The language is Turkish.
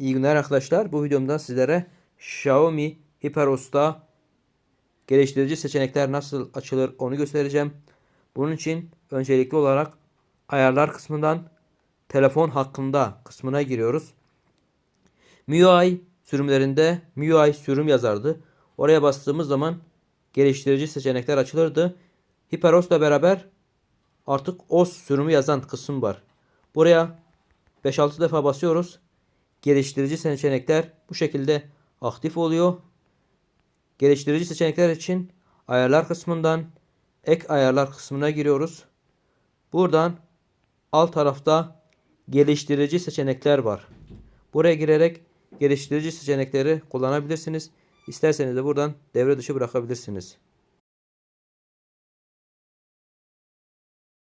İyi günler arkadaşlar. Bu videomda sizlere Xiaomi HyperOS'ta geliştirici seçenekler nasıl açılır onu göstereceğim. Bunun için öncelikli olarak ayarlar kısmından telefon hakkında kısmına giriyoruz. MIUI sürümlerinde MIUI sürüm yazardı. Oraya bastığımız zaman geliştirici seçenekler açılırdı. HyperOS'la beraber artık OS sürümü yazan kısım var. Buraya 5-6 defa basıyoruz. Geliştirici seçenekler bu şekilde aktif oluyor. Geliştirici seçenekler için ayarlar kısmından ek ayarlar kısmına giriyoruz. Buradan alt tarafta geliştirici seçenekler var. Buraya girerek geliştirici seçenekleri kullanabilirsiniz. İsterseniz de buradan devre dışı bırakabilirsiniz.